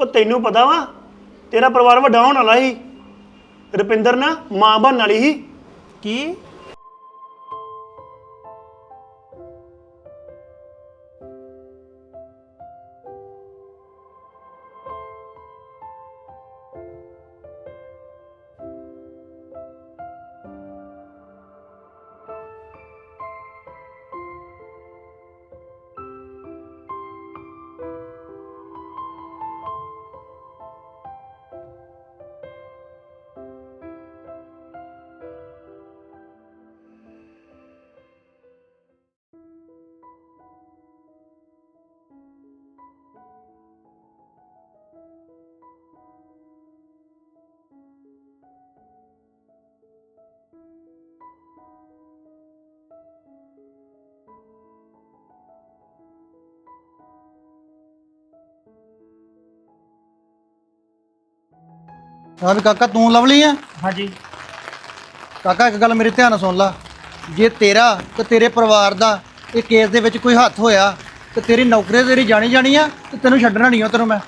ਉਹ ਤੈਨੂੰ ਪਤਾ ਵਾ, ਤੇਰਾ ਪਰਿਵਾਰ ਵੱਡਾ ਹੋਣ ਵਾਲਾ ਸੀ। ਰੁਪਿੰਦਰ ਨਾ ਮਾਂ ਬਣਨ ਵਾਲੀ ਸੀ। ਕੀ? ਹਾਂ ਵੀ ਕਾਕਾ ਤੂੰ ਲਵਲੀ ਆ? ਹਾਂਜੀ। ਕਾਕਾ ਇੱਕ ਗੱਲ ਮੇਰੇ ਧਿਆਨ ਨਾਲ ਸੁਣ ਲੈ। ਜੇ ਤੇਰਾ ਤੇ ਤੇਰੇ ਪਰਿਵਾਰ ਦਾ ਇਹ ਕੇਸ ਦੇ ਵਿੱਚ ਕੋਈ ਹੱਥ ਹੋਇਆ ਤੇ ਤੇਰੀ ਨੌਕਰੀ ਤੇਰੀ ਜਾਣੀ ਜਾਣੀ ਆ ਤੇ ਤੈਨੂੰ ਛੱਡਣਾ ਨਹੀਂ ਆ ਤੈਨੂੰ ਮੈਂ।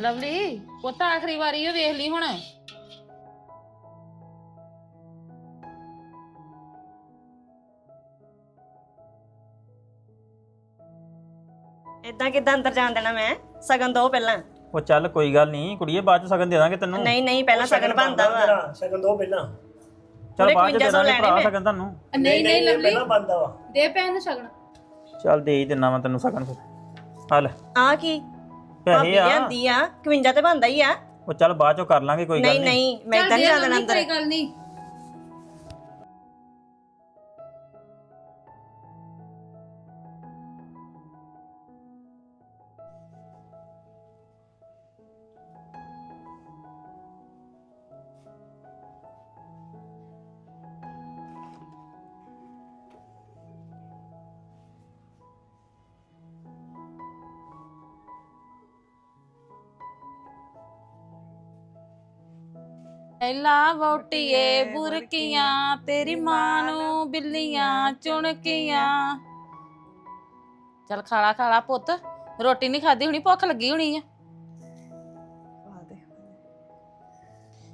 ਲਵਲੀ ਪੁੱਤ ਆਖਰੀ ਵਾਰੀ ਉਹ ਵੇਖ ਲਈ ਹੁਣ। ਇਦਾਂ ਕਿਦਾਂ ਅੰਦਰ ਜਾਣ ਦੇਣਾ ਮੈਂ? ਸਗਨ ਦੋ ਪਹਿਲਾਂ। ਉਹ ਚੱਲ ਕੋਈ ਗੱਲ ਨਹੀਂ ਕੁੜੀਏ ਬਾਅਦ ਚ ਸਗਨ ਦੇ ਦਾਂਗੇ ਤੈਨੂੰ। ਨਹੀਂ ਨਹੀਂ ਪਹਿਲਾਂ ਸਗਨ ਬਣਦਾ ਵਾ। ਸ਼ਗਨ ਦੋ ਪਹਿਲਾਂ। ਚੱਲ ਬਾਅਦ ਚ ਦੇ 51 ਦਾਂਗੇ ਭਰਾ। ਸਗਨ ਤੁਹਾਨੂੰ। ਨਹੀਂ ਨਹੀਂ ਲਵਲੀ ਪਹਿਲਾਂ ਬੰਦਾ ਵਾ। ਦੇ ਭੈਣ ਨੂੰ ਛਕਣਾ ਚੱਲ ਦੇ ਹੀ ਦਿੰਨਾ ਮੈਂ ਤੈਨੂੰ ਸਗਨ ਫਿਰ। ਹਲ ਆ ਕੀ? ਭਾਬੀ ਪੈਸੇ ਆ। ਲਿਆਂਦੀ ਆ 51 ਤੇ ਬਣਦਾ ਹੀ ਆ। ਉਹ ਚੱਲ ਬਾਅਦ ਚੋਂ ਕਰ ਲਾਂਗੇ ਕੋਈ ਗੱਲ ਨਹੀਂ ਨਹੀਂ। ਨਹੀਂ ਮੈਂ ਇਦਾਂ ਨਹੀਂ ਜਾਣ ਦੇਣਾ ਅੰਦਰ। ਕੋਈ ਗੱਲ ਨਹੀਂ। ਐਲਾ ਵੋਟੀਏ ਬੁਰਕੀਆਂ ਤੇਰੀ ਮਾਂ ਨੂੰ ਬਿੱਲੀਆਂ ਚੁਣਕੀਆਂ। ਚਲ ਖਾਲਾ ਖਾਲਾ ਪੁੱਤ ਰੋਟੀ ਨਹੀਂ ਖਾਦੀ ਹੁਣੀ ਭੁੱਖ ਲੱਗੀ ਹੋਣੀ ਆ।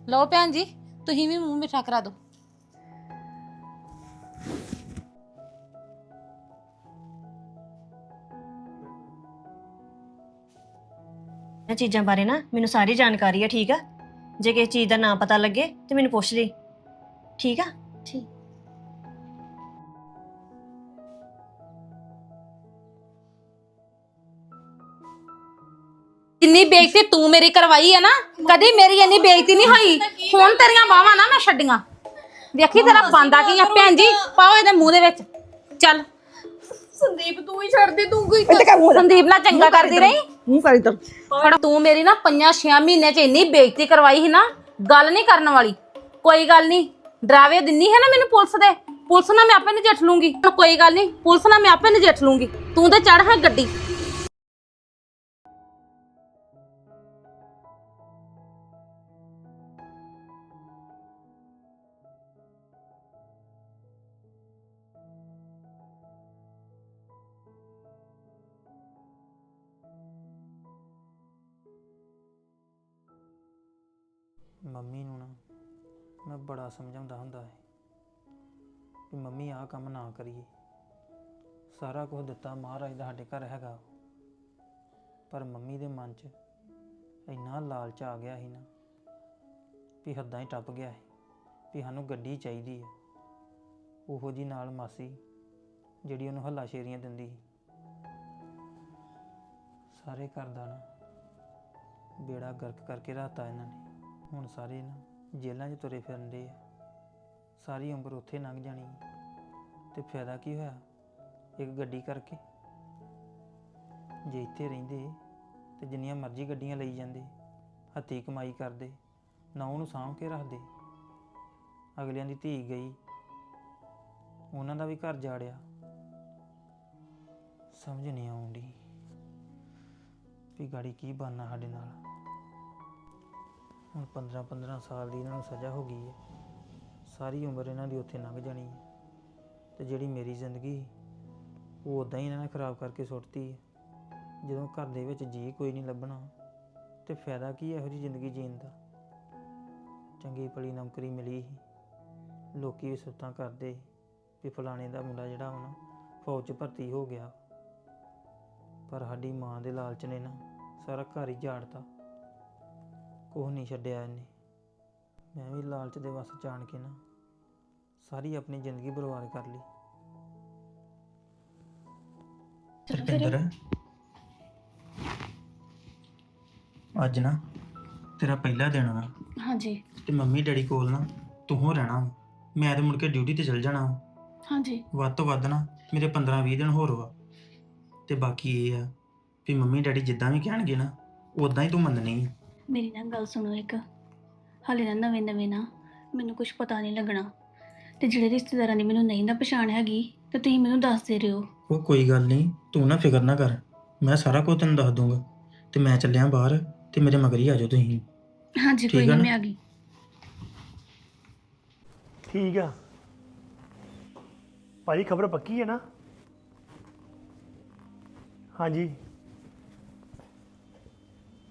ਲਓ ਭੈਣ ਜੀ ਤੁਸੀਂ ਵੀ ਮੂੰਹ ਮਿੱਠਾ ਕਰਾ ਦਿਓ। ਚੀਜ਼ਾਂ ਬਾਰੇ ਨਾ ਮੈਨੂੰ ਸਾਰੀ ਜਾਣਕਾਰੀ ਆ ਠੀਕ ਆ? ਜੇ ਕਿਸੇ ਚੀਜ਼ ਦਾ ਨਾਂ ਪਤਾ ਲੱਗੇ ਤੇ ਮੈਨੂੰ ਪੁੱਛ ਲਈ। ਠੀਕ ਆ? ਠੀਕ। ਜਿੰਨੀ ਬੇਇੱਜ਼ਤੀ ਤੂੰ ਮੇਰੀ ਕਰਵਾਈ ਹੈ ਨਾ ਕਦੀ ਮੇਰੀ ਇੰਨੀ ਬੇਇੱਜ਼ਤੀ ਨਹੀਂ ਹੋਈ। ਹੁਣ ਤੇਰੀਆਂ ਬਾਹਾਂ ਨਾ ਮੈਂ ਛੱਡੀਆਂ। ਵੇਖੀ ਤੇਰਾ ਬੰਦਾ ਕੀ ਆ ਭੈਣ ਜੀ ਪਾਓ ਇਹਦੇ ਮੂੰਹ ਦੇ ਵਿੱਚ। ਚੱਲ। ਸੰਦੀਪ ਤੂੰ ਹੀ ਛੱਡ ਦੇ ਤੂੰ ਕੋਈ ਸੰਦੀਪ ਨਾਲ ਚੰਗਾ ਕਰਦੀ ਰਹੀ? ਮੂੰਹ ਕਰੀ ਤਾ ਪਰ ਤੂੰ ਮੇਰੀ ਨਾ ਪੰਜਾਂ ਛਿਆਂ ਮਹੀਨੇ ਚ ਇੰਨੀ ਬੇਇੱਜ਼ਤੀ ਕਰਵਾਈ ਸੀ ਨਾ ਗੱਲ ਨਹੀਂ ਕਰਨ ਵਾਲੀ। ਕੋਈ ਗੱਲ ਨਹੀਂ ਡਰਾਵੇ ਦਿੰਨੀ ਹੈ ਨਾ ਮੈਨੂੰ ਪੁਲਿਸ ਦੇ। ਪੁਲਿਸ ਨਾਲ ਮੈਂ ਆਪੇ ਨਜਿੱਠ ਲੂੰਗੀ। ਕੋਈ ਗੱਲ ਨਹੀਂ ਪੁਲਿਸ ਨਾਲ ਮੈਂ ਆਪੇ ਨਜਿੱਠ ਲੂੰਗੀ। ਤੂੰ ਤੇ ਚੜ ਹਾਂ ਗੱਡੀ। ਸਮਝਾਉਂਦਾ ਹੁੰਦਾ ਹੈ ਕਿ ਮੰਮੀ, ਆਹ ਕੰਮ ਨਾ ਕਰੀਏ। ਸਾਰਾ ਕੁਝ ਦਿੱਤਾ ਮਹਾਰਾਜ ਦਾ ਸਾਡੇ ਘਰ ਹੈਗਾ। ਪਰ ਮੰਮੀ ਦੇ ਮਨ 'ਚ ਇੰਨਾ ਲਾਲਚ ਆ ਗਿਆ ਸੀ ਨਾ ਵੀ ਹੱਦਾਂ ਹੀ ਟੱਪ ਗਿਆ ਸੀ ਵੀ ਸਾਨੂੰ ਗੱਡੀ ਚਾਹੀਦੀ ਹੈ। ਉਹੋ ਜੀ ਨਾਲ ਮਾਸੀ ਜਿਹੜੀ ਉਹਨੂੰ ਹੱਲਾ ਸ਼ੇਰੀਆਂ ਦਿੰਦੀ ਸੀ। ਸਾਰੇ ਘਰ ਦਾ ਨਾ ਬੇੜਾ ਗਰਕ ਕਰਕੇ ਰਾਤਾ ਇਹਨਾਂ ਨੇ। ਹੁਣ ਸਾਰੇ ਨਾ ਜੇਲ੍ਹਾਂ 'ਚ ਤੁਰੇ ਫਿਰਨ ਦੇ ਆ। ਸਾਰੀ ਉਮਰ ਉੱਥੇ ਲੰਘ ਜਾਣੀ ਤੇ ਫਾਇਦਾ ਕੀ ਹੋਇਆ? ਇੱਕ ਗੱਡੀ ਕਰਕੇ। ਜੇ ਇੱਥੇ ਰਹਿੰਦੇ ਤੇ ਜਿੰਨੀਆਂ ਮਰਜ਼ੀ ਗੱਡੀਆਂ ਲਈ ਜਾਂਦੇ, ਹੱਥੀ ਕਮਾਈ ਕਰਦੇ, ਨਾ ਉਹਨੂੰ ਸਾਂਭ ਕੇ ਰੱਖਦੇ। ਅਗਲਿਆਂ ਦੀ ਧੀ ਗਈ। ਉਹਨਾਂ ਦਾ ਵੀ ਘਰ ਜਾੜਿਆ। ਸਮਝ ਨਹੀਂ ਆਉਂਦੀ ਵੀ ਗਾੜੀ ਕੀ ਬਣਨਾ ਸਾਡੇ ਨਾਲ। ਹੁਣ 15 15 ਸਾਲ ਦੀ ਇਹਨਾਂ ਨੂੰ ਸਜ਼ਾ ਹੋ ਗਈ ਹੈ। ਸਾਰੀ ਉਮਰ ਇਹਨਾਂ ਦੀ ਉੱਥੇ ਲੰਘ ਜਾਣੀ ਹੈ। ਤੇ ਜਿਹੜੀ ਮੇਰੀ ਜ਼ਿੰਦਗੀ ਉਹ ਉਦਾਂ ਹੀ ਇਹਨਾਂ ਨੇ ਖਰਾਬ ਕਰਕੇ ਸੁੱਟਤੀ ਹੈ। ਜਦੋਂ ਘਰ ਦੇ ਵਿੱਚ ਜੀ ਕੋਈ ਨਹੀਂ ਲੱਭਣਾ, ਤੇ ਫਾਇਦਾ ਕੀ ਹੈ ਇਹੋ ਜਿਹੀ ਜ਼ਿੰਦਗੀ ਜੀਣ ਦਾ? ਚੰਗੀ ਭਲੀ ਨੌਕਰੀ ਮਿਲੀ ਸੀ। ਲੋਕੀ ਵੀ ਸੁੱਤਾਂ ਕਰਦੇ ਵੀ ਫਲਾਣੇ ਦਾ ਮੁੰਡਾ ਜਿਹੜਾ ਵਾ ਨਾ, ਫੌਜ 'ਚ ਭਰਤੀ ਹੋ ਗਿਆ। ਪਰ ਸਾਡੀ ਮਾਂ ਦੇ ਲਾਲਚ ਨੇ ਨਾ ਸਾਰਾ ਘਰ ਹੀ ਝਾੜਤਾ। ਕੁਛ ਨਹੀਂ ਛੱਡਿਆ ਇਹਨੇ। ਮੈਂ ਵੀ ਲਾਲਚ ਦੇ ਵਸ ਜਾਣ ਕੇ ਨਾ ਸਾਰੀ ਆਪਣੀ ਜ਼ਿੰਦਗੀ ਬਰਬਾਦ ਕਰ ਲਈ। ਰੁਪਿੰਦਰ ਅੱਜ ਨਾ ਤੇਰਾ ਪਹਿਲਾ ਦਿਨ ਵਾ ਹਾਂਜੀ। ਤੇ ਮੰਮੀ ਡੈਡੀ ਕੋਲ ਨਾ ਤੂੰ ਹੋ ਰਹਿਣਾ ਵਾ। ਮੈਂ ਤੇ ਮੁੜ ਕੇ ਡਿਊਟੀ ਤੇ ਚਲ ਜਾਣਾ ਵਾ। ਹਾਂਜੀ। ਵੱਧ ਤੋਂ ਵੱਧ ਨਾ ਮੇਰੇ 15-20 ਦਿਨ ਹੋਰ ਵਾ। ਤੇ ਬਾਕੀ ਇਹ ਆ ਵੀ ਮੰਮੀ ਡੈਡੀ ਜਿੱਦਾਂ ਵੀ ਕਹਿਣਗੇ ਨਾ ਉਦਾਂ ਹੀ ਤੂੰ ਮੰਨਣੀ ਆ। ਮੇਰੀ ਨਾ ਗੱਲ ਸੁਣੋ ਇੱਕ। ਹਾਲੇ ਨਾ ਨਵੇਂ ਨਵੇਂ ਨਾ ਮੈਨੂੰ ਕੁਝ ਪਤਾ ਨਹੀਂ ਲੱਗਣਾ। ਤੇ ਜਿਹੜੇ ਰਿਸ਼ਤੇਦਾਰਾਂ ਦੀ ਮੈਨੂੰ ਨਹੀਂ ਨਾ ਪਛਾਣ ਹੈਗੀ ਤੇ ਤੁਸੀਂ ਮੈਨੂੰ ਦੱਸਦੇ ਰਹੋ। ਉਹ ਕੋਈ ਗੱਲ ਨਹੀਂ ਤੂੰ ਨਾ ਫਿਕਰ ਨਾ ਕਰ। ਮੈਂ ਸਾਰਾ ਕੁਝ ਤੈਨੂੰ ਦੱਸ ਦੂੰਗਾ। ਤੇ ਮੈਂ ਚੱਲਿਆ ਬਾਹਰ ਤੇ ਮੇਰੇ ਮਗਰ ਹੀ ਆ ਜਾਓ ਤੁਸੀਂ। ਹਾਂਜੀ ਠੀਕ ਕੋਈ ਆ ਨਾ? ਮੈਂ ਆ ਗਈ। ਠੀਕ ਆ। ਭਾਜੀ ਖਬਰ ਪੱਕੀ ਹੈ ਨਾ? ਹਾਂਜੀ।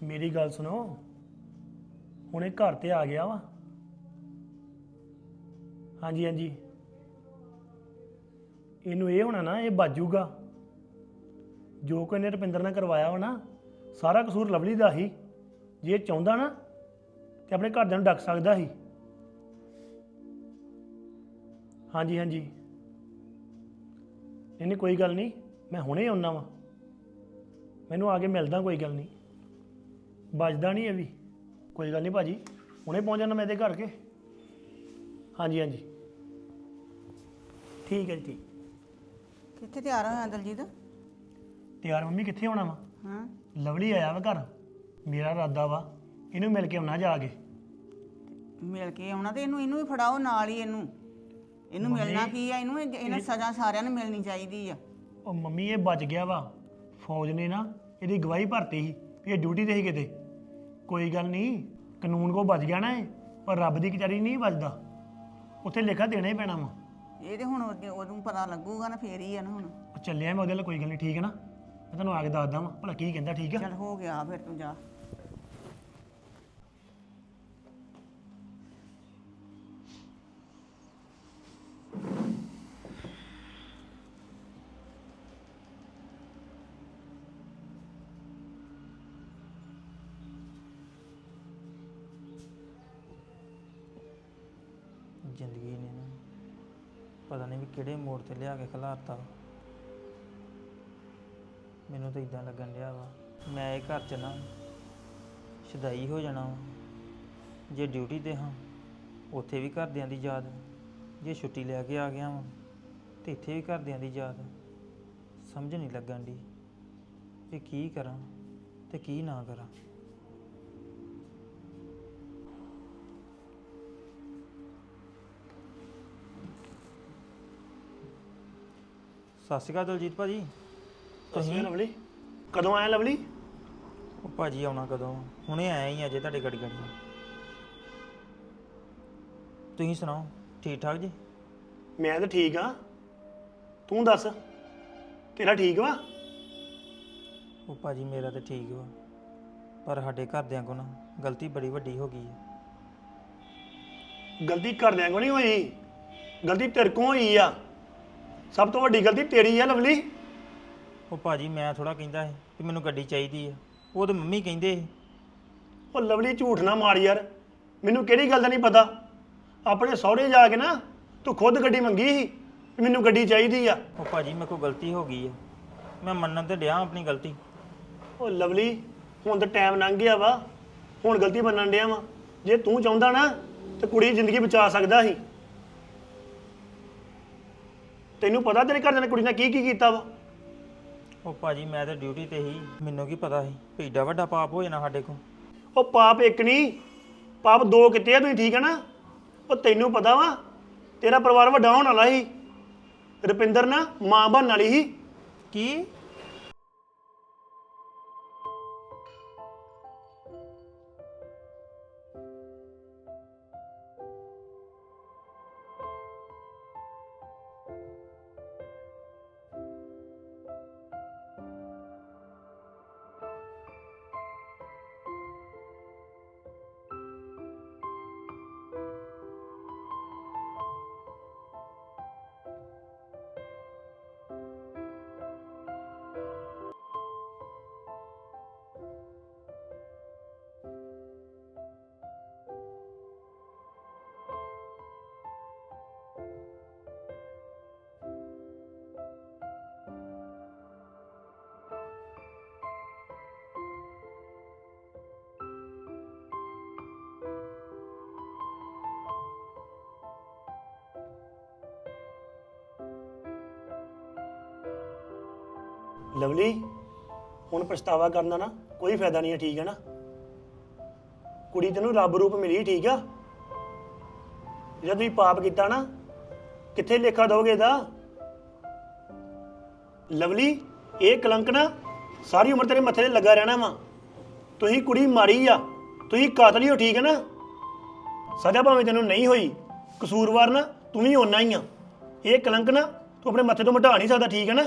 ਮੇਰੀ ਗੱਲ ਸੁਣੋ। ਇਹ ਘਰ ਤੇ ਆ ਗਿਆ ਵਾ। ਹਾਂਜੀ ਹਾਂਜੀ। ਇਹਨੂੰ ਇਹ ਹੋਣਾ ਨਾ, ਇਹ ਬਾਜੂਗਾ। ਜੋ ਕੋਈ ਨੇ ਰੁਪਿੰਦਰ ਨਾਲ ਕਰਵਾਇਆ ਵਾ ਨਾ, ਸਾਰਾ ਕਸੂਰ ਲਵਲੀ ਦਾ ਹੀ। ਜੇ ਇਹ ਚਾਹੁੰਦਾ ਨਾ, ਤੇ ਆਪਣੇ ਘਰਦਿਆਂ ਨੂੰ ਡੱਕ ਸਕਦਾ ਸੀ ਹਾਂਜੀ ਹਾਂਜੀ। ਨਹੀਂ ਨਹੀਂ, ਕੋਈ ਗੱਲ ਨਹੀਂ। ਮੈਂ ਹੁਣੇ ਆਉਣਾ ਵਾਂ। ਮੈਨੂੰ ਆ ਕੇ ਮਿਲਦਾ, ਕੋਈ ਗੱਲ ਨਹੀਂ। ਵੱਜਦਾ ਨਹੀਂ ਇਹ ਵੀ। ਕੋਈ ਗੱਲ ਨਹੀਂ ਭਾਜੀ ਹੁਣੇ ਪਹੁੰਚ ਜਾਣਾ ਮੈਂ ਇਹਦੇ ਘਰ ਕੇ। ਹਾਂਜੀ ਹਾਂਜੀ। ਠੀਕ ਹੈ ਜੀ ਠੀਕ। ਕਿੱਥੇ ਤਿਆਰ ਹੋਇਆ ਦਲਜੀਤ? ਤਿਆਰ ਮੰਮੀ ਕਿੱਥੇ ਹੋਣਾ ਵਾ? ਹਾਂ। ਲਵਲੀ ਆਇਆ ਵਾ ਘਰ। ਮੇਰਾ ਇਰਾਦਾ ਵਾ ਇਹਨੂੰ ਮਿਲ ਕੇ ਆਉਣਾ ਜਾ ਕੇ। ਮਿਲ ਕੇ ਆਉਣਾ ਤੇ ਇਹਨੂੰ ਇਹਨੂੰ ਵੀ ਫੜਾਓ ਨਾਲ ਹੀ ਇਹਨੂੰ। ਇਹਨੂੰ ਮਿਲਣਾ ਕੀ ਆ? ਇਹਨੂੰ ਇਹ- ਇਹਨਾਂ ਸਜ਼ਾ ਸਾਰਿਆਂ ਨੂੰ ਮਿਲਣੀ ਚਾਹੀਦੀ ਆ। ਉਹ ਮੰਮੀ ਇਹ ਬਚ ਗਿਆ ਵਾ। ਫੌਜ ਨੇ ਨਾ ਇਹਦੀ ਗਵਾਹੀ ਭਰਤੀ ਸੀ ਵੀ ਇਹ ਡਿਊਟੀ ਤੇ ਸੀ ਕਿਤੇ। ਕੋਈ ਗੱਲ ਨਹੀਂ ਕਾਨੂੰਨ ਕੋ ਬਚ ਗਿਆ ਨਾ ਇਹ ਪਰ ਰੱਬ ਦੀ ਕਚਾਰੀ ਨਹੀਂ ਬਚਦਾ ਉੱਥੇ ਲਿਖਾ ਦੇਣਾ ਹੀ ਪੈਣਾ ਵਾ। ਇਹ ਤੇ ਹੁਣ ਉਹਨੂੰ ਪਤਾ ਲੱਗੂਗਾ ਨਾ ਫੇਰ ਹੀ ਆ ਨਾ ਹੁਣ। ਉਹ ਚੱਲਿਆ ਮੈਂ ਉਹਦੇ ਨਾਲ ਕੋਈ ਗੱਲ ਨਹੀਂ ਠੀਕ ਹੈ ਨਾ? ਮੈਂ ਤੁਹਾਨੂੰ ਆ ਕੇ ਦੱਸਦਾ ਵਾਂ ਭਲਾ ਕੀ ਕਹਿੰਦਾ ਠੀਕ ਆ? ਚੱਲ ਹੋ ਗਿਆ ਫਿਰ ਤੂੰ ਜਾ। ਕਿਹੜੇ ਮੋੜ ਤੇ ਲਿਆ ਕੇ ਖਿਲਾਰਤਾ। ਵਾ। ਮੈਨੂੰ ਤਾਂ ਇਦਾਂ ਲੱਗਣ ਡਿਆ ਵਾ। ਮੈਂ ਇਹ ਘਰ 'ਚ ਨਾ ਸ਼ਦਾਈ ਹੋ ਜਾਣਾ ਵਾ। ਜੇ ਡਿਊਟੀ ਤੇ ਹਾਂ, ਉੱਥੇ ਵੀ ਘਰਦਿਆਂ ਦੀ ਯਾਦ। ਜੇ ਛੁੱਟੀ ਲੈ ਕੇ ਆ ਗਿਆ ਵਾਂ, ਤੇ ਇੱਥੇ ਵੀ ਘਰਦਿਆਂ ਦੀ ਯਾਦ। ਸਮਝ ਨਹੀਂ ਲੱਗਣ ਦੀ ਕਿ ਕੀ ਕਰਾਂ ਤੇ ਕੀ ਨਾ ਕਰਾਂ। ਸਤਿ ਸ਼੍ਰੀ ਅਕਾਲ ਦਲਜੀਤ ਭਾਜੀ। ਤੁਸੀਂ? ਲਵਲੀ। ਕਦੋਂ ਆਇਆ ਲਵਲੀ? ਉਹ ਭਾਜੀ ਆਉਣਾ ਕਦੋਂ? ਹੁਣੇ ਆਇਆ ਹੀ ਅਜੇ ਤੁਹਾਡੇ ਗੜੀ ਗੜੀ। ਤੁਸੀਂ ਸੁਣਾਓ ਠੀਕ ਠਾਕ ਜੀ? ਮੈਂ ਤਾਂ ਠੀਕ ਆ। ਤੂੰ ਦੱਸ ਤੇਰਾ ਠੀਕ ਵਾ? ਉਹ ਭਾਜੀ ਮੇਰਾ ਤਾਂ ਠੀਕ ਵਾ। ਪਰ ਸਾਡੇ ਘਰਦਿਆਂ ਕੋਲ ਨਾ ਗਲਤੀ ਬੜੀ ਵੱਡੀ ਹੋ ਗਈ ਹੈ। ਗਲਤੀ ਕਰਦਿਆਂ ਕੋ ਨਹੀਂ ਹੋਈ। ਗਲਤੀ ਤੇਰੇ ਕੋਲ ਹੋਈ ਆ। ਸਭ ਤੋਂ ਵੱਡੀ ਗਲਤੀ ਤੇਰੀ ਆ ਲਵਲੀ। ਉਹ ਭਾਜੀ ਮੈਂ ਥੋੜਾ ਕਹਿੰਦਾ ਸੀ ਕਿ ਮੈਨੂੰ ਗੱਡੀ ਚਾਹੀਦੀ ਆ। ਉਹ ਤੇ ਮੰਮੀ ਕਹਿੰਦੇ ਸੀ। ਉਹ ਲਵਲੀ ਝੂਠ ਨਾ ਮਾਰ ਯਾਰ। ਮੈਨੂੰ ਕਿਹੜੀ ਗੱਲ ਦਾ ਨਹੀਂ ਪਤਾ? ਆਪਣੇ ਸਹੁਰੇ ਜਾ ਕੇ ਨਾ ਤੂੰ ਖੁਦ ਗੱਡੀ ਮੰਗੀ ਸੀ ਵੀ ਮੈਨੂੰ ਗੱਡੀ ਚਾਹੀਦੀ ਆ। ਉਹ ਭਾਜੀ ਮੇਰੇ ਕੋਲ ਗਲਤੀ ਹੋ ਗਈ ਹੈ ਮੈਂ ਮੰਨਣ ਤੇ ਡਿਆ ਆਪਣੀ ਗਲਤੀ। ਉਹ ਲਵਲੀ ਹੁਣ ਤਾਂ ਟਾਈਮ ਲੰਘ ਗਿਆ ਵਾ। ਹੁਣ ਗਲਤੀ ਮੰਨਣ ਡਿਆ ਵਾ। ਜੇ ਤੂੰ ਚਾਹੁੰਦਾ ਨਾ ਤੇ ਕੁੜੀ ਦੀ ਜ਼ਿੰਦਗੀ ਬਚਾ ਸਕਦਾ ਸੀ। ਤੈਨੂੰ ਪਤਾ ਤੇਰੇ ਘਰ ਦੇ ਨੇ ਕੁੜੀ ਨਾਲ ਕੀ ਕੀ ਕੀਤਾ ਵਾ? ਉਹ ਭਾਜੀ ਮੈਂ ਤਾਂ ਡਿਊਟੀ ਤੇ ਹੀ। ਮੈਨੂੰ ਕੀ ਪਤਾ ਸੀ? ਵੀ ਏਡਾ ਵੱਡਾ ਪਾਪ ਹੋ ਜਾਣਾ ਸਾਡੇ ਕੋਲ। ਉਹ ਪਾਪ ਇੱਕ ਨਹੀਂ ਪਾਪ ਦੋ ਕਿਤੇ ਆ ਤੁਸੀਂ ਠੀਕ ਹੈ ਨਾ? ਉਹ ਤੈਨੂੰ ਪਤਾ ਵਾ ਤੇਰਾ ਪਰਿਵਾਰ ਵੱਡਾ ਹੋਣ ਵਾਲਾ ਸੀ। ਰੁਪਿੰਦਰ ਨਾ ਮਾਂ ਬਣਨ ਵਾਲੀ ਸੀ। ਕੀ? ਲਵਲੀ, ਹੁਣ ਪਛਤਾਵਾ ਕਰਨ ਦਾ ਨਾ ਕੋਈ ਫਾਇਦਾ ਨਹੀਂ ਹੈ, ਠੀਕ ਹੈ ਨਾ? ਕੁੜੀ ਤੈਨੂੰ ਰੱਬ ਰੂਪ ਮਿਲੀ, ਠੀਕ ਆ? ਜਦ ਤੁਸੀਂ ਪਾਪ ਕੀਤਾ ਨਾ, ਕਿੱਥੇ ਲੇਖਾ ਦੋਗੇ ਦਾ ਲਵਲੀ, ਇਹ ਕਲੰਕ ਨਾ ਸਾਰੀ ਉਮਰ ਤੇਰੇ ਮੱਥੇ ਤੇ ਲੱਗਾ ਰਹਿਣਾ ਵਾ। ਤੁਸੀਂ ਕੁੜੀ ਮਾਰੀ ਆ, ਤੁਸੀਂ ਕਾਤਲੀ ਹੋ, ਠੀਕ ਹੈ ਨਾ? ਸਜ਼ਾ ਭਾਵੇਂ ਤੈਨੂੰ ਨਹੀਂ ਹੋਈ, ਕਸੂਰਵਾਰ ਨਾ ਤੂੰ ਵੀ ਓਨਾ ਹੀ ਆ। ਇਹ ਕਲੰਕ ਨਾ ਤੂੰ ਆਪਣੇ ਮੱਥੇ ਤੋਂ ਮਿਟਾ ਨਹੀਂ ਸਕਦਾ, ਠੀਕ ਹੈ ਨਾ?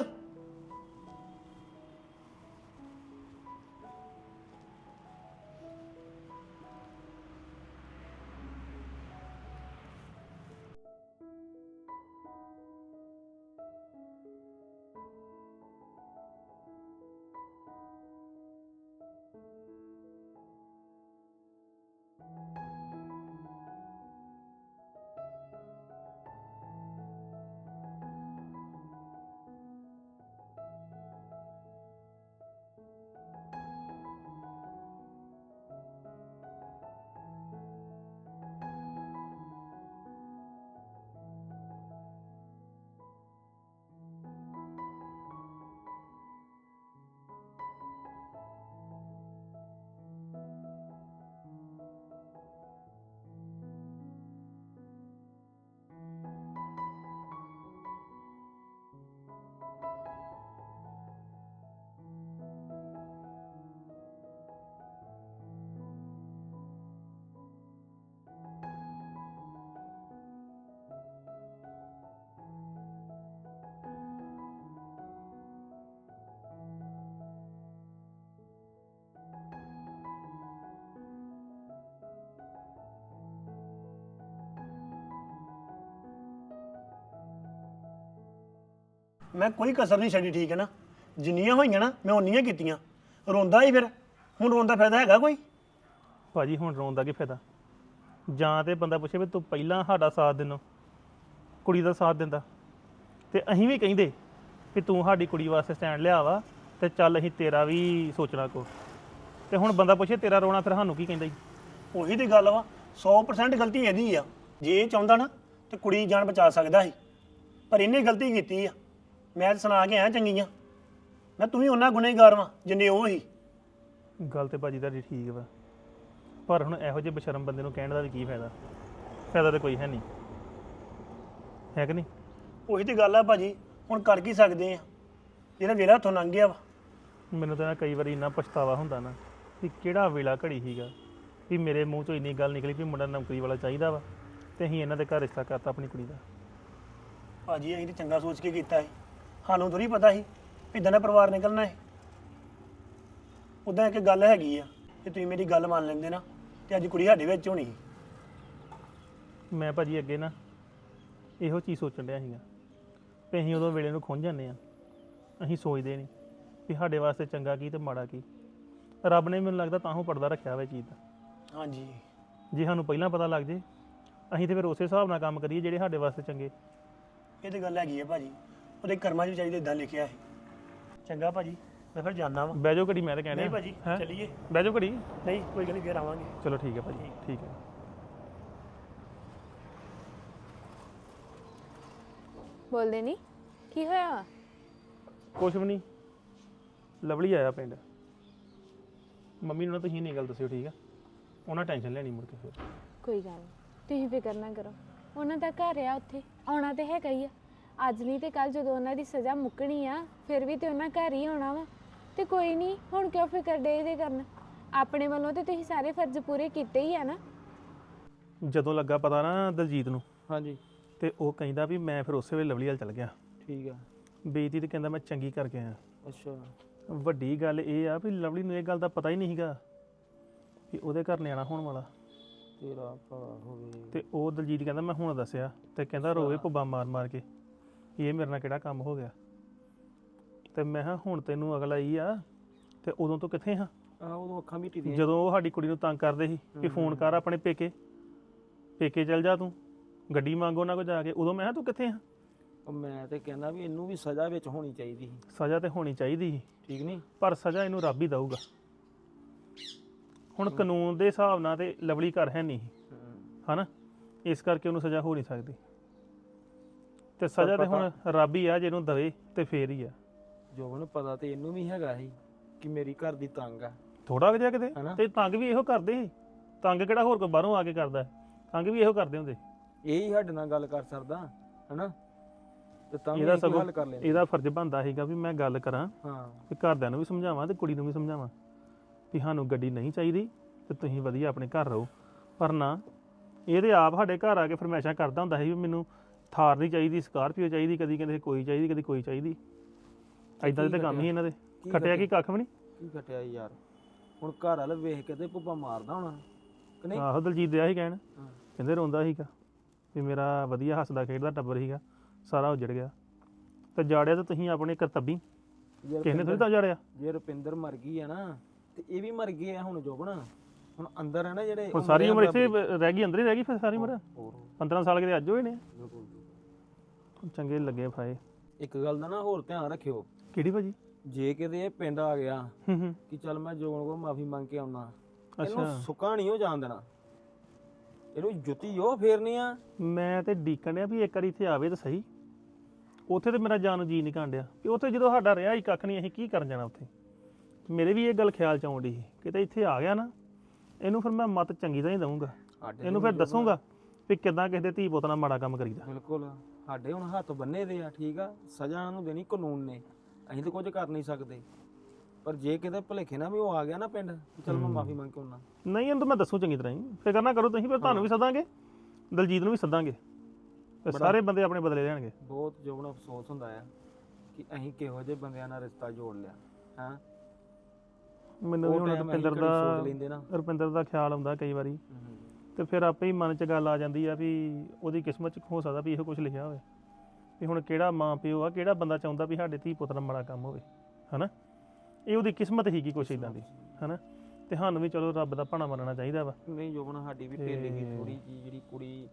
ਮੈਂ ਕੋਈ ਕਸਰ ਨਹੀਂ ਛੱਡੀ ਠੀਕ ਹੈ ਨਾ? ਜਿੰਨੀਆਂ ਹੋਈਆਂ ਨਾ ਮੈਂ ਉਨੀਆਂ ਕੀਤੀਆਂ। ਰੋਂਦਾ ਹੀ ਫਿਰ। ਹੁਣ ਰੋਣ ਦਾ ਫਾਇਦਾ ਹੈਗਾ ਕੋਈ? ਭਾਜੀ ਹੁਣ ਰੋਣ ਦਾ ਕੀ ਫਾਇਦਾ? ਜਾਂ ਤੇ ਬੰਦਾ ਪੁੱਛੇ ਵੀ ਤੂੰ ਪਹਿਲਾਂ ਸਾਡਾ ਸਾਥ ਦਿਨੋ ਕੁੜੀ ਦਾ ਸਾਥ ਦਿੰਦਾ। ਤੇ ਅਸੀਂ ਵੀ ਕਹਿੰਦੇ ਵੀ ਤੂੰ ਸਾਡੀ ਕੁੜੀ ਵਾਸਤੇ ਸਟੈਂਡ ਲਿਆ ਵਾ ਤੇ ਚੱਲ ਅਸੀਂ ਤੇਰਾ ਵੀ ਸੋਚਣਾ ਕੋ ਤੇ ਹੁਣ ਬੰਦਾ ਪੁੱਛੇ ਤੇਰਾ ਰੋਣਾ ਫਿਰ ਸਾਨੂੰ ਕੀ ਕਹਿੰਦਾ ਜੀ? ਉਹੀ ਤੇ ਗੱਲ ਵਾ 100% ਗਲਤੀ ਇਹਦੀ ਆ। ਜੇ ਇਹ ਚਾਹੁੰਦਾ ਨਾ ਤੇ ਕੁੜੀ ਜਾਨ ਬਚਾ ਸਕਦਾ ਸੀ। ਪਰ ਇਹਨੇ ਗਲਤੀ ਕੀਤੀ ਆ। ਮੈਂ ਤਾਂ ਸੁਣਾ ਕੇ ਆਇਆ ਚੰਗੀਆਂ। ਮੈਂ ਤੂੰ ਵੀ ਉਹਨਾਂ ਗੁਨੇਗਾਰ ਵਾਂ ਜਿੰਨੇ ਉਹ ਹੀ। ਗੱਲ ਤੇ ਭਾਜੀ ਤੁਹਾਡੀ ਠੀਕ ਵਾ। ਪਰ ਹੁਣ ਇਹੋ ਜਿਹੇ ਬਸ਼ਰਮ ਬੰਦੇ ਨੂੰ ਕਹਿਣ ਦਾ ਵੀ ਕੀ ਫਾਇਦਾ? ਫਾਇਦਾ ਤੇ ਕੋਈ ਹੈ ਨਹੀਂ। ਹੈ ਕਿ ਨਹੀਂ? ਉਹੀ ਤੇ ਗੱਲ ਆ ਭਾਜੀ ਹੁਣ ਕਰ ਕੀ ਸਕਦੇ ਆ? ਜਿਹੜਾ ਵੇਲਾ ਹੱਥੋਂ ਲੰਘ ਗਿਆ ਵਾ। ਮੈਨੂੰ ਤਾਂ ਨਾ ਕਈ ਵਾਰੀ ਇੰਨਾ ਪਛਤਾਵਾ ਹੁੰਦਾ ਨਾ ਕਿ ਕਿਹੜਾ ਵੇਲਾ ਘੜੀ ਸੀਗਾ। ਵੀ ਮੇਰੇ ਮੂੰਹ ਚੋਂ ਇੰਨੀ ਗੱਲ ਨਿਕਲੀ ਵੀ ਮੁੰਡਾ ਨੌਕਰੀ ਵਾਲਾ ਚਾਹੀਦਾ ਵਾ ਤੇ ਅਸੀਂ ਇਹਨਾਂ ਦੇ ਘਰ ਰਿਸ਼ਤਾ ਕਰਤਾ ਆਪਣੀ ਕੁੜੀ ਦਾ। ਭਾਜੀ ਅਸੀਂ ਤੇ ਚੰਗਾ ਸੋਚ ਕੇ ਕੀਤਾ ਸੀ। ਸਾਨੂੰ ਥੋੜੀ ਪਤਾ ਸੀ ਇਦਾਂ ਦਾ ਪਰਿਵਾਰ ਨਿਕਲਣਾ ਹੈ। ਉਦਾਂ ਇੱਕ ਗੱਲ ਹੈਗੀ ਆ ਜੇ ਤੁਸੀਂ ਮੇਰੀ ਗੱਲ ਮੰਨ ਲੈਂਦੇ ਨਾ ਤੇ ਅੱਜ ਕੁੜੀ ਸਾਡੇ ਵਿੱਚ ਹੋਣੀ ਸੀ। ਮੈਂ ਭਾਜੀ ਅੱਗੇ ਨਾ ਇਹੋ ਚੀਜ਼ ਸੋਚਣ ਡਿਆ ਸੀਗਾ ਵੀ ਅਸੀਂ ਉਦੋਂ ਵੇਲੇ ਨੂੰ ਖੁੰਝ ਜਾਂਦੇ ਆ ਅਸੀਂ ਸੋਚਦੇ ਨਹੀਂ ਵੀ ਸਾਡੇ ਵਾਸਤੇ ਚੰਗਾ ਕੀ ਤੇ ਮਾੜਾ ਕੀ। ਰੱਬ ਨੇ ਮੈਨੂੰ ਲੱਗਦਾ ਤਾਂ ਹੀ ਪਰਦਾ ਰੱਖਿਆ ਵਾ ਇਹ ਚੀਜ਼ ਦਾ। ਹਾਂਜੀ। ਜੇ ਸਾਨੂੰ ਪਹਿਲਾਂ ਪਤਾ ਲੱਗ ਜੇ ਅਸੀਂ ਤੇ ਫਿਰ ਉਸੇ ਹਿਸਾਬ ਨਾਲ ਕੰਮ ਕਰੀਏ ਜਿਹੜੇ ਸਾਡੇ ਵਾਸਤੇ ਚੰਗੇ। ਇਹ ਤੇ ਗੱਲ ਹੈਗੀ ਆ ਭਾਜੀ। ਉਹਦੇ ਕਰਮਾਂ 'ਚ ਵੀ ਚਾਹੀਦਾ ਇਦਾਂ ਲਿਖਿਆ ਹੈ ਚੰਗਾ ਭਾਜੀ ਮੈਂ ਫਿਰ ਜਾਣਾ ਵਾ। ਬਹਿ ਜਾਓ ਘੜੀ ਮੈਂ ਤਾਂ ਕਹਿ ਨਹੀਂ ਰਿਹਾ। ਭਾਜੀ ਹੈਂ? ਚੱਲੀਏ। ਬਹਿ ਜਾਓ ਘੜੀ। ਨਹੀਂ ਕੋਈ ਗੱਲ ਨਹੀਂ ਫੇਰ ਆਵਾਂਗੇ। ਚਲੋ ਠੀਕ ਹੈ ਭਾਜੀ ਠੀਕ। ਹੈ। ਬੋਲਦੇ ਨਹੀਂ ਕੀ ਹੋਇਆ? ਕੁਛ ਵੀ ਨਹੀਂ ਲਵਲੀ ਆਇਆ ਪਿੰਡ। ਮੰਮੀ ਨੂੰ ਨਾ ਤੁਸੀਂ ਨਹੀਂ ਗੱਲ ਦੱਸਿਓ ਠੀਕ ਆ? ਉਹਨਾਂ ਟੈਨਸ਼ਨ ਲੈਣੀ ਮੁੜ ਕੇ ਫਿਰ। ਕੋਈ ਗੱਲ ਨਹੀਂ ਤੁਸੀਂ ਫਿਕਰ ਨਾ ਕਰੋ। ਉਹਨਾਂ ਦਾ ਘਰ ਆ ਉੱਥੇ ਆਉਣਾ ਤੇ ਹੈਗਾ ਹੀ ਆ। ਅੱਜ ਨਹੀਂ ਤੇ ਕੱਲ ਜਦੋਂ ਉਹਨਾਂ ਦੀ ਸਜ਼ਾ ਮੁੱਕਣੀ ਆ ਫਿਰ ਵੀ ਤੇ ਉਹਨਾਂ ਘਰ ਹੀ ਆਉਣਾ ਵਾ। ਤੇ ਕੋਈ ਨਹੀਂ ਹੁਣ ਕਿਉਂ ਫਿਕਰ ਡੇ ਦੇ ਕਰਨ? ਆਪਣੇ ਵੱਲੋਂ ਤੇ ਤੁਸੀਂ ਸਾਰੇ ਫਰਜ਼ ਪੂਰੇ ਕੀਤੇ ਹੀ ਆ ਨਾ। ਜਦੋਂ ਲੱਗਾ ਪਤਾ ਨਾ ਦਲਜੀਤ ਨੂੰ ਹਾਂਜੀ। ਤੇ ਉਹ ਕਹਿੰਦਾ ਵੀ ਮੈਂ ਫਿਰ ਉਸੇ ਵੇਲੇ ਲਵਲੀ ਵਾਲ ਚਲ ਗਿਆ। ਠੀਕ ਆ। ਬੇਇੱਜ਼ਤੀ ਤੇ ਕਹਿੰਦਾ ਮੈਂ ਚੰਗੀ ਕਰਕੇ ਆਇਆ। ਅੱਛਾ। ਵੱਡੀ ਗੱਲ ਇਹ ਆ ਵੀ ਲਵਲੀ ਨੂੰ ਇਹ ਗੱਲ ਦਾ ਪਤਾ ਹੀ ਨਹੀਂ ਸੀਗਾ ਕਿ ਉਹਦੇ ਘਰ ਨਿਆਣਾ ਹੋਣ ਵਾਲਾ। ਤੇਰਾ ਭਲਾ ਹੋਵੇ। ਤੇ ਉਹ ਦਲਜੀਤ ਕਹਿੰਦਾ ਮੈਂ ਹੁਣ ਦੱਸਿਆ ਤੇ ਕਹਿੰਦਾ ਰੋਵੇ ਪੁੱਬਾ ਮਾਰ ਮਾਰ ਕੇ। ਇਹ ਮੇਰੇ ਨਾਲ ਕਿਹੜਾ ਕੰਮ ਹੋ ਗਿਆ? ਤੇ ਮੈਂ ਕਿਹਾ ਹੁਣ ਤੈਨੂੰ ਅਗਲਾ ਹੀ ਆ ਤੇ ਉਦੋਂ ਤੋਂ ਕਿੱਥੇ ਹਾਂ ਆ ਉਦੋਂ ਅੱਖਾਂ ਮੀਟੀ ਦੀਆਂ। ਜਦੋਂ ਉਹ ਸਾਡੀ ਕੁੜੀ ਨੂੰ ਤੰਗ ਕਰਦੇ ਸੀ ਕਿ ਫੋਨ ਕਰ ਆਪਣੇ ਪੇਕੇ। ਪੇਕੇ ਚੱਲ ਜਾ ਤੂੰ। ਗੱਡੀ ਮੰਗ ਉਹਨਾਂ ਕੋਲ ਜਾ ਕੇ। ਉਦੋਂ ਮੈਂ ਕਿਹਾ ਤੂੰ ਕਿੱਥੇ ਆ? ਉਹ ਮੈਂ ਤੇ ਕਹਿੰਦਾ ਵੀ ਇਹਨੂੰ ਵੀ ਸਜ਼ਾ ਵਿੱਚ ਹੋਣੀ ਚਾਹੀਦੀ ਸੀ। ਸਜ਼ਾ ਤੇ ਹੋਣੀ ਚਾਹੀਦੀ ਸੀ। ਠੀਕ ਨਹੀਂ ਪਰ ਸਜ਼ਾ ਇਹਨੂੰ ਰੱਬ ਹੀ ਦਊਗਾ। ਹੁਣ ਕਾਨੂੰਨ ਦੇ ਹਿਸਾਬ ਨਾਲ ਤੇ ਲਵਲੀ ਘਰ ਹੈ ਨਹੀਂ ਹਨਾ? ਇਸ ਕਰਕੇ ਉਹਨੂੰ ਸਜ਼ਾ ਹੋ ਨਹੀਂ ਸਕਦੀ। ਤੇ ਸਜ਼ਾ ਤੇ ਹੁਣ ਰੱਬ ਹੀ ਆ ਜਿਹਨੂੰ ਦਵੇ ਤੇ ਫੇਰ ਹੀ ਆ। ਜੋਬਨ ਪਤਾ ਤੇ ਇਹਨੂੰ ਵੀ ਹੈਗਾ ਸੀ ਕਿ ਮੇਰੀ ਘਰ ਦੀ ਤੰਗ ਆ। ਥੋੜਾ ਜਿਹਾ ਕਿਤੇ? ਹਨਾ? ਤੇ ਤੰਗ ਵੀ ਇਹੋ ਕਰਦੇ ਸੀ? ਤੰਗ ਕਿਹੜਾ ਹੋਰ ਕੋਈ ਬਾਹਰੋਂ ਆ ਕੇ ਕਰਦਾ ਹੈ? ਤੰਗ ਵੀ ਇਹੋ ਕਰਦੇ ਹੁੰਦੇ। ਇਹ ਹੀ ਸਾਡੇ ਨਾਲ ਗੱਲ ਕਰ ਸਕਦਾ ਹਨਾ? ਤੇ ਤਾਂ ਵੀ ਇਹਦਾ ਅਸੀਂ ਕੋਈ ਸਗੋਂ ਹੱਲ ਕਰ ਲੈਂਦੇ। ਇਹਦਾ ਫਰਜ਼ ਬਣਦਾ ਸੀਗਾ ਵੀ ਮੈਂ ਗੱਲ ਕਰਾਂ ਹਾਂ। ਵੀ ਘਰਦਿਆਂ ਨੂੰ ਵੀ ਸਮਝਾਵਾਂ ਤੇ ਕੁੜੀ ਨੂੰ ਵੀ ਸਮਝਾਵਾਂ ਵੀ ਸਾਨੂੰ ਗੱਡੀ ਨਹੀਂ ਚਾਹੀਦੀ ਤੇ ਤੁਸੀਂ ਵਧੀਆ ਆਪਣੇ ਘਰ ਰਹੋ। ਪਰ ਨਾ ਇਹਦੇ ਆਪ ਸਾਡੇ ਘਰ ਆ ਕੇ ਫਰਮਾਇਸ਼ਾਂ ਕਰਦਾ ਹੁੰਦਾ ਸੀ ਵੀ ਮੈਨੂੰ ਥਾਰ ਨਹੀਂ ਚਾਹੀਦੀ ਸਕਾਰਪੀਓ ਚਾਹੀਦੀ ਕਦੀ ਕਹਿੰਦੇ ਕੋਈ ਚਾਹੀਦੀ ਕਦੀ ਕੋਈ ਚਾਹੀਦੀ। ਐਦਾਂ ਦੇ ਤਾਂ ਕੰਮ ਹੀ ਇਹਨਾਂ ਦੇ। ਖਟਿਆ ਕੀ ਕੱਖ ਵੀ ਨਹੀਂ? ਕੀ ਘਟਿਆ ਯਾਰ? ਹੁਣ ਘਰ ਵਾਲ ਵੇਖ ਕੇ ਤੇ ਪੁੱਪਾ ਮਾਰਦਾ ਹੋਣਾ ਕਿ ਨਹੀਂ? ਆਹੋ ਦਲਜੀਤ ਦਿਆ ਸੀ ਕਹਿਣ। ਹਾਂ। ਕਹਿੰਦੇ ਰੋਂਦਾ ਸੀਗਾ ਵੀ ਮੇਰਾ ਵਧੀਆ ਹੱਸਦਾ ਖੇਡਦਾ ਟੱਬਰ ਸੀਗਾ ਸਾਰਾ ਉਜੜ ਗਿਆ। ਤੇ ਜਾੜਿਆ ਤਾਂ ਤੁਸੀਂ ਆਪਣੇ ਕਰਤੱਬੀ ਕਿਸੇ ਨੇ ਥੋੜੀ ਤਾਂ ਜਾੜਿਆ। ਜੇ ਰੁਪਿੰਦਰ ਮਰ ਗਈ ਆ ਨਾ ਤੇ ਇਹ ਵੀ ਮਰ ਗਏ ਆ ਹੁਣ ਜੋਬਨ ਹੁਣ ਅੰਦਰ ਹੈ ਨਾ ਜਿਹੜੇ ਹੁਣ ਸਾਰੀ ਉਮਰ ਇੱਥੇ ਰਹਿ ਗਈ ਅੰਦਰ ਹੀ ਰਹਿ ਗਈ ਫਿਰ ਸਾਰੀ ਉਮਰ? ਹੋਰ 15 ਸਾਲ ਕਿਤੇ ਅੱਜ ਹੋਏ ਨੇ। ਚੰਗੇ ਲੱਗੇ ਫਾਏ। ਇੱਕ ਗੱਲ ਦਾ ਨਾ ਹੋਰ ਧਿਆਨ ਰੱਖਿਓ। ਕਿਹੜੀ ਭਾਜੀ? ਜੇ ਕਿਤੇ ਇਹ ਪਿੰਡ ਆ ਗਿਆ ਕਿ ਚੱਲ ਮੈਂ ਜੋਨ ਕੋ ਮਾਫੀ ਮੰਗ ਕੇ ਆਉਣਾ ਅੱਛਾ। ਇਹਨੂੰ ਸੁੱਕਾ ਨਹੀਂ ਹੋ ਜਾਣ ਦੇਣਾ। ਇਹਨੂੰ ਜੁੱਤੀ ਉਹ ਫੇਰਨੀ ਆ। ਮੈਂ ਤੇ ਡੀਕਣ ਡਿਆ ਵੀ ਇੱਕ ਵਾਰੀ ਇੱਥੇ ਆਵੇ ਤਾਂ ਸਹੀ। ਉੱਥੇ ਤੇ ਮੇਰਾ ਜਾਨ ਨੂੰ ਜੀ ਨਹੀਂ ਕਾਂਡਿਆ ਕਿ ਉੱਥੇ ਜਦੋਂ ਸਾਡਾ ਰਿਹਾ ਹੀ ਕੱਖ ਨਹੀਂ ਅਸੀਂ ਕੀ ਕਰਨ ਜਾਣਾ ਉੱਥੇ? ਮੇਰੇ ਵੀ ਇਹ ਗੱਲ ਖਿਆਲ ਚ ਆਉਂਦੀ ਸੀ। ਕਿਤੇ ਇੱਥੇ ਆ ਗਿਆ ਨਾ ਇਹਨੂੰ ਫਿਰ ਮੈਂ ਮਤ ਚੰਗੀ ਤਰ੍ਹਾਂ ਹੀ ਦਊਂਗਾ। ਸਾਡੇ ਇਹਨੂੰ ਫਿਰ ਦੱਸੂਗਾ ਵੀ ਕਿਦਾਂ ਕਿਸੇ ਦੇ ਧੀ ਪੁੱਤ ਨਾਲ ਮਾੜਾ ਕੰਮ ਕਰੀਦਾ। ਬਿਲਕੁਲ ਸਾਡੇ ਹੁਣ ਹੱਥ ਬੰਨੇ ਦੇ ਆ ਠੀਕ ਆ? ਸਜ਼ਾ ਇਹਨਾਂ ਨੂੰ ਦੇਣੀ ਕਾਨੂੰਨ ਨੇ। ਅਸੀਂ ਤਾਂ ਕੁਝ ਕਰ ਨਹੀਂ ਸਕਦੇ। ਪਰ ਜੇ ਕਿਤੇ ਭਲੇਖੇ ਨਾਲ ਵੀ ਉਹ ਆ ਗਿਆ ਨਾ ਪਿੰਡ ਚੱਲ ਮੈਂ ਮਾਫੀ ਮੰਗ ਕੇ ਆਉਣਾ ਨਹੀਂ ਇਹਨੂੰ ਤਾਂ ਮੈਂ ਦੱਸੂ ਚੰਗੀ ਤਰ੍ਹਾਂ ਹੀ। ਫਿਕਰ ਨਾ ਕਰੋ ਤੁਸੀਂ ਫਿਰ ਤੁਹਾਨੂੰ ਵੀ ਸੱਦਾਂਗੇ। ਦਲਜੀਤ ਨੂੰ ਵੀ ਸੱਦਾਂਗੇ। ਤੇ ਸਾਰੇ ਬੰਦੇ ਆਪਣੇ ਬਦਲੇ ਲੈਣਗੇ। ਬਹੁਤ ਜੋਬਨ ਅਫਸੋਸ ਹੁੰਦਾ ਆ ਕਿ ਅਸੀਂ ਕਿਹੋ ਜਿਹੇ ਬੰਦਿਆਂ ਨਾਲ ਰਿਸ਼ਤਾ ਜੋੜ ਲਿਆ ਹਾਂ? ਮੈਨੂੰ ਵੀ ਹੁਣ ਰੁਪਿੰਦਰ ਦਾ ਸੋਚ ਲੈਂਦੇ ਨਾ। ਰੁਪਿੰਦਰ ਦਾ ਖਿਆਲ ਆਉਂਦਾ ਕਈ ਵਾਰੀ। ਤੇ ਫਿਰ ਆਪੇ ਹੀ ਮਨ 'ਚ ਗੱਲ ਆ ਜਾਂਦੀ ਆ ਵੀ ਉਹਦੀ ਕਿਸਮਤ 'ਚ ਹੋ ਸਕਦਾ ਵੀ ਇਹੋ ਕੁਝ ਲਿਖਿਆ ਹੋਵੇ। ਵੀ ਹੁਣ ਕਿਹੜਾ ਮਾਂ ਪਿਓ ਆ ਕਿਹੜਾ ਬੰਦਾ ਚਾਹੁੰਦਾ ਵੀ ਸਾਡੇ ਧੀ ਪੁੱਤ ਨਾਲ ਮਾੜਾ ਕੰਮ ਹੋਵੇ ਹਨਾ? ਇਹ ਉਹਦੀ ਕਿਸਮਤ ਹੀ ਕੀ ਕੁਛ ਇਦਾਂ ਦੀ ਹਨਾ? ਤੇ ਸਾਨੂੰ ਵੀ ਚਲੋ ਰੱਬ ਦਾ ਭਾਣਾ ਮੰਨਣਾ ਚਾਹੀਦਾ ਵਾ। ਨਹੀਂ ਜੋਬਨ ਸਾਡੀ ਵੀ ਢਿੱਲ ਗਈ ਥੋੜੀ ਜੀ ਜਿਹੜੀ ਕੁੜੀ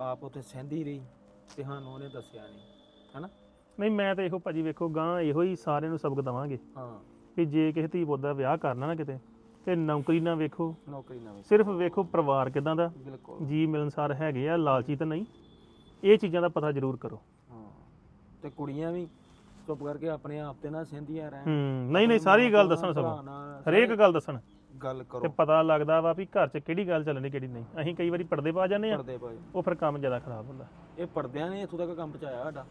ਆਪ ਉੱਥੇ ਸਹਿੰਦੀ ਰਹੀ ਤੇ ਸਾਨੂੰ ਉਹਨੇ ਦੱਸਿਆ ਨਹੀਂ ਹਨਾ? ਨਹੀਂ ਮੈਂ ਤਾਂ ਇਹੋ ਭਾਜੀ ਵੇਖੋ ਗਾਂ ਇਹੋ ਹੀ ਸਾਰਿਆਂ ਨੂੰ ਸਬਕ ਦਵਾਂਗੇ। ਹਾਂ। ਵੀ ਜੇ ਕਿਸੇ ਧੀ ਪੁੱਤ ਦਾ ਵਿਆਹ ਕਰਨਾ ਨਾ ਕਿਤੇ ਤੇ ਨੌਕਰੀ ਨਾ ਵੇਖੋ। ਨੌਕਰੀ ਨਾ ਵੇਖ। ਸਿਰਫ ਵੇਖੋ ਪਰਿਵਾਰ ਕਿਦਾਂ ਦਾ। ਬਿਲਕੁਲ। ਜੀ ਮਿਲਨਸਾਰ ਹੈਗੇ ਆ ਲਾਲਚੀ ਤਾਂ ਨਹੀਂ। ਇਹ ਚੀਜ਼ਾਂ ਦਾ ਪਤਾ ਜ਼ਰੂਰ ਕਰੋ। ਹਾਂ। ਤੇ ਕੁੜੀਆਂ ਵੀ ਚੁੱਪ ਕਰਕੇ ਆਪਣੇ ਆਪ ਤੇ ਨਾ ਸਹਿੰਦੀਆਂ ਰਹਿਣ। ਹੂੰ ਨਹੀਂ ਨਹੀਂ ਸਾਰੀ ਗੱਲ ਦੱਸਣ ਸਗੋਂ। ਹਰੇਕ ਗੱਲ ਦੱਸਣ। ਗੱਲ ਤੇ ਕਰੋ ਪਤਾ ਲੱਗਦਾ ਵਾ ਵੀ ਘਰ 'ਚ ਕਿਹੜੀ ਗੱਲ ਚੱਲਣੀ ਕਿਹੜੀ ਨਹੀਂ। ਅਸੀਂ ਕਈ ਵਾਰੀ ਪਰਦੇ ਪਾ ਜਾਂਦੇ ਆ। ਪਰਦੇ ਪਾਏ ਉਹ ਫਿਰ ਕੰਮ ਜ਼ਿਆਦਾ ਖਰਾਬ ਹੁੰਦਾ। ਇਹ ਪਰਦਿਆਂ ਨੇ ਇੱਥੋਂ ਤੱਕ ਕੰਮ ਪਹੁੰਚਾਇਆ ਸਾਡਾ।